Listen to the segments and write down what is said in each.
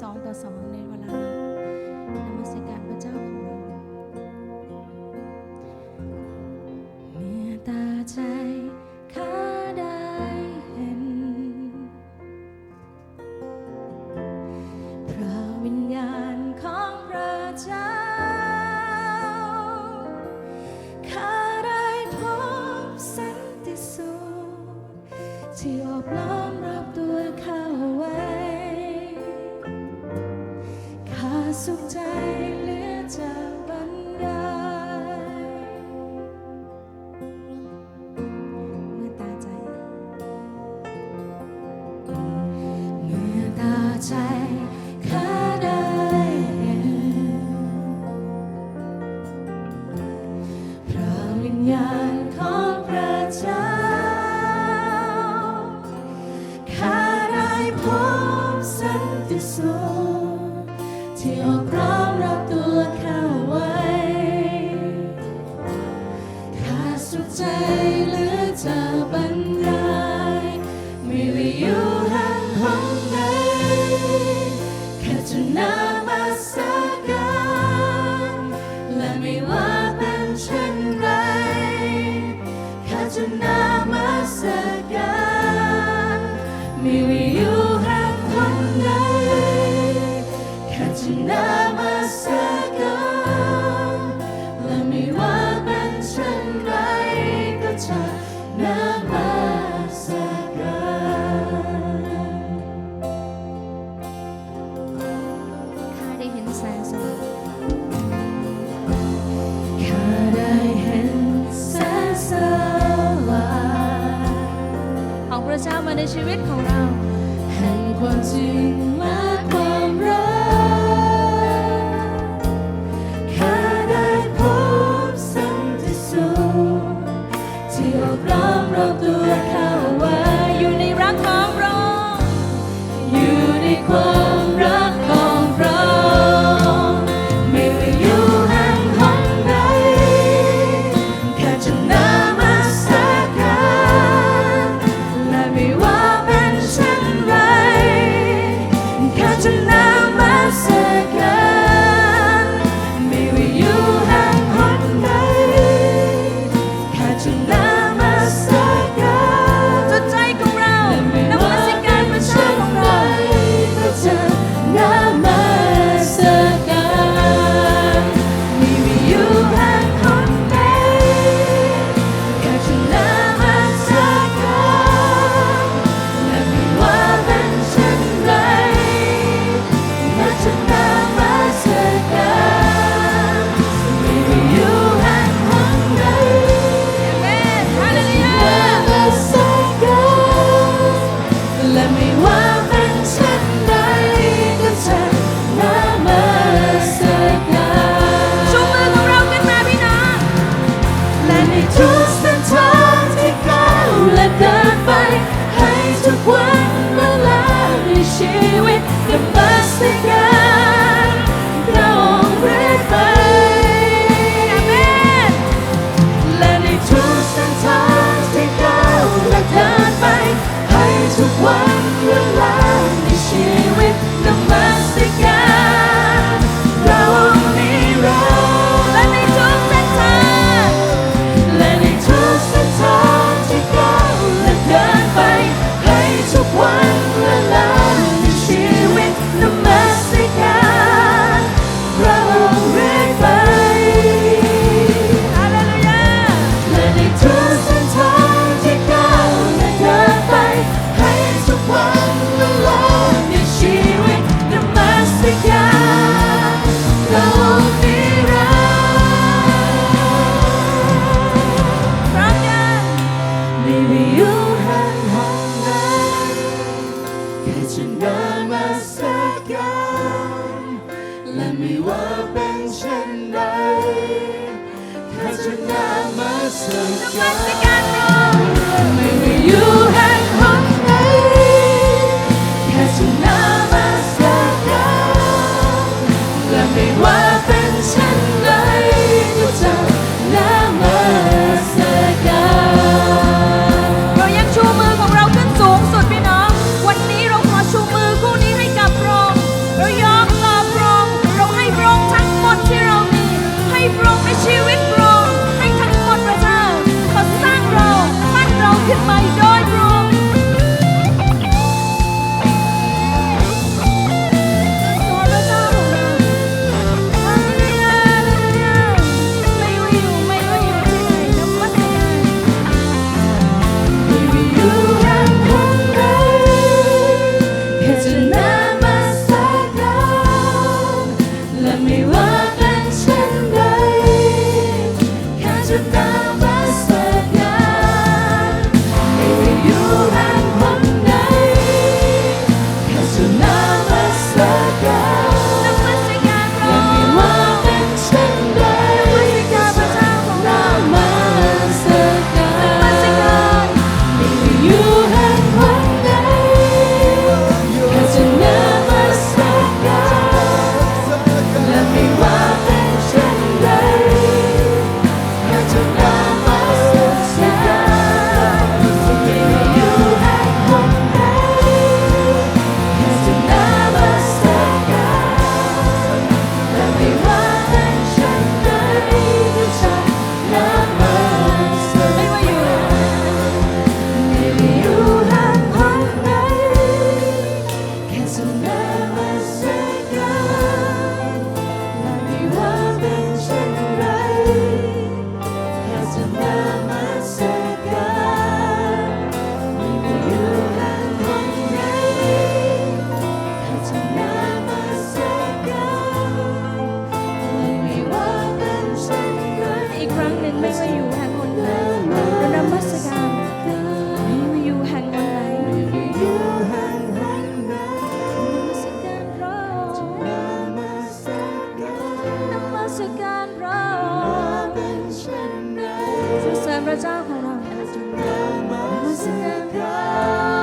สองต่อสองในเวลานี้นมัสการพระเจ้าของเราเมื่อตาใจข้าได้เห็น พระวิญญาณของพระเจ้าข้าได้พบสันติสุขที่อบล้อมรอบตัว สุขใจเหลือจากบันไดเมื่อตาใจ เมื่อตาใจข้าได้เห็นพระวิญญาณของพระเจ้าข้าได้พบสันติสุข ที่เราพร้อมรับตัวเขาไว้ข้าสุขใจ ข้าได้เห็นแสงสว่างของพระเจ้ามาในชีวิตของเรา แห่งความจริงและ มีอยู่ห่างห่างนั้นแค่ฉันเดินมาสักกันและไม่ว่าเป็นเช่นไรแค่ฉันเมาสักกัน ชการพระองค์สรรเสริญพระเจ้าของเรานมัสการพระ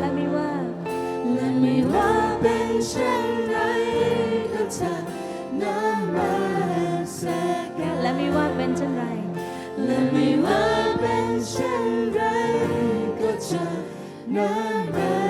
Let me walk, let me walk in shame. นมัสการและไม่ว่าเป็นเช่นไร และไม่ว่าเป็นเช่นไรก็จะน้ำมาส